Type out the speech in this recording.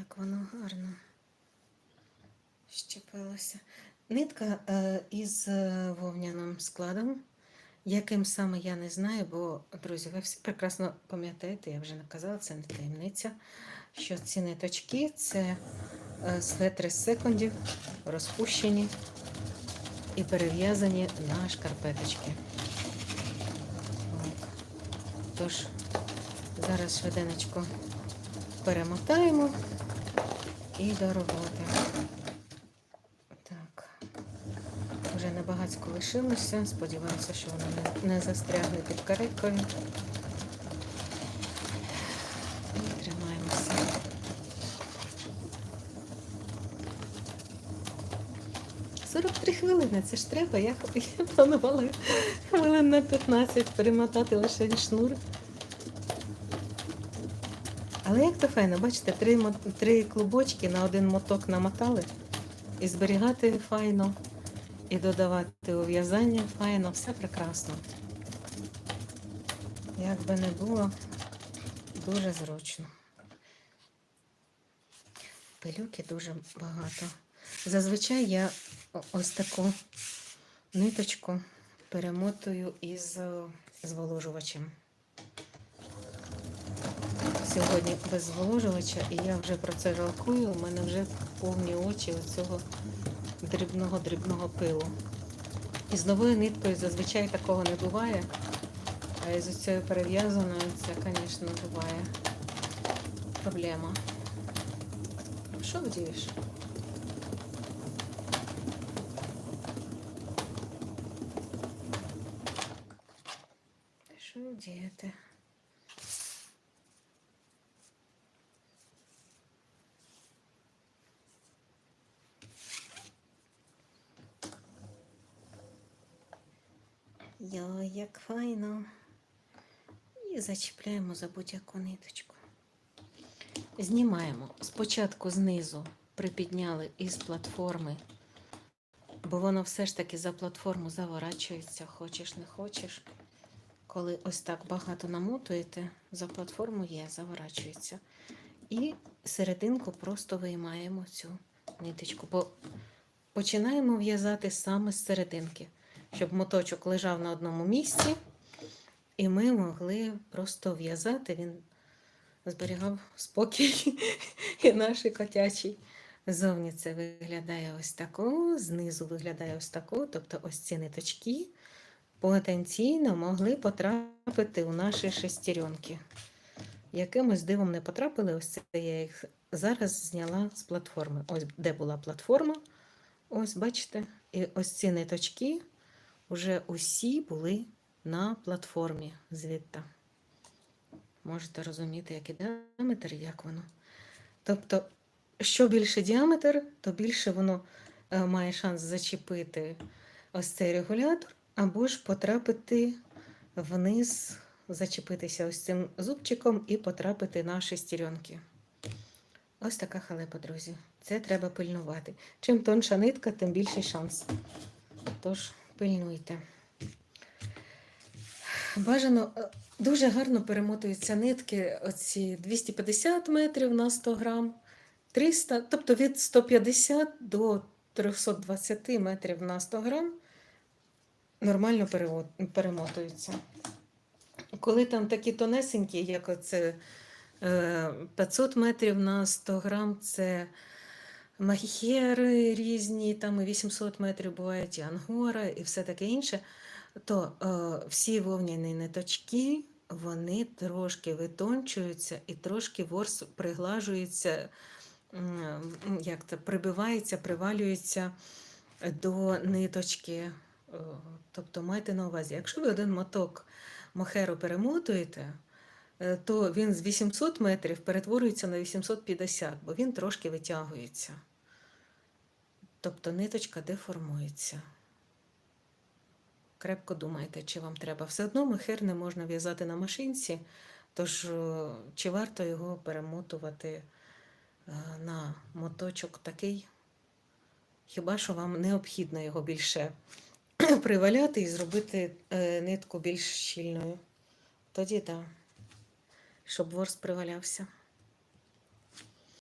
як воно гарно щепилося. Нитка е, із е, вовняним складом. Яким саме я не знаю, бо, друзі, ви всі прекрасно пам'ятаєте, я вже наказала, це не таємниця, що ці ниточки це е, светри секундів, розпущені і перев'язані на шкарпеточки. Тож, зараз швиденечко перемотаємо і до роботи. Так. Вже небагацько лишилося. Сподіваюся, що воно не, не застрягне під кареткою. І тримаємося. Сорок три хвилини, це ж треба. Я, я планувала хвилин на 15 перемотати лише шнур. Але як то файно, бачите, три, три клубочки на один моток намотали і зберігати файно, і додавати у в'язання файно, все прекрасно. Як би не було, дуже зручно. Пилюки дуже багато. Зазвичай я ось таку ниточку перемотую із е, зволожувачем. Сьогодні без зволожувача, і я вже про це жалкую. У мене вже повні очі оцього дрібного-дрібного пилу. І з новою ниткою зазвичай такого не буває. А із цією перев'язаною це, звісно, буває проблема. Що вдієш? Що вдіяти? Йо, як файно. І зачіпляємо за будь-яку ниточку. Знімаємо. Спочатку знизу припідняли із платформи, бо воно все ж таки за платформу заворачується, хочеш не хочеш. Коли ось так багато намотуєте, за платформу є, заворачується. І серединку просто виймаємо цю ниточку, бо починаємо в'язати саме з серединки щоб моточок лежав на одному місці, і ми могли просто в'язати. Він зберігав спокій і наш котячий. Зовні це виглядає ось тако, знизу виглядає ось тако. Тобто ось ці ниточки потенційно могли потрапити у наші шестеренки. Якимось дивом не потрапили, ось це я їх зараз зняла з платформи. Ось де була платформа. Ось, бачите, і ось ці ниточки вже усі були на платформі звідти. Можете розуміти, який діаметр, як воно. Тобто, що більше діаметр, то більше воно е, має шанс зачепити ось цей регулятор, або ж потрапити вниз, зачепитися ось цим зубчиком і потрапити на шестеренки. Ось така халепа, друзі. Це треба пильнувати. Чим тонша нитка, тим більший шанс. Тож, пильнуйте. Бажано е, дуже гарно перемотуються нитки, оці 250 метрів на 100 грам, 300, тобто від 150 до 320 метрів на 100 грам нормально перемотуються. Коли там такі тонесенькі, як оце е, 500 метрів на 100 грам, це махієри різні, там і 800 метрів бувають, і ангора, і все таке інше, то е, всі вовняні ниточки, вони трошки витончуються і трошки ворс приглажується, м, як то, прибивається, привалюється до ниточки. Е, Тобто майте на увазі, якщо ви один моток мохеру перемотуєте, е, то він з 800 метрів перетворюється на 850, бо він трошки витягується. Тобто ниточка деформується. Крепко думайте, чи вам треба. Все одно мохер не можна в'язати на машинці, тож е, чи варто його перемотувати е, на моточок такий? Хіба що вам необхідно його більше приваляти і зробити е, нитку більш щільною? Тоді так, щоб ворс привалявся.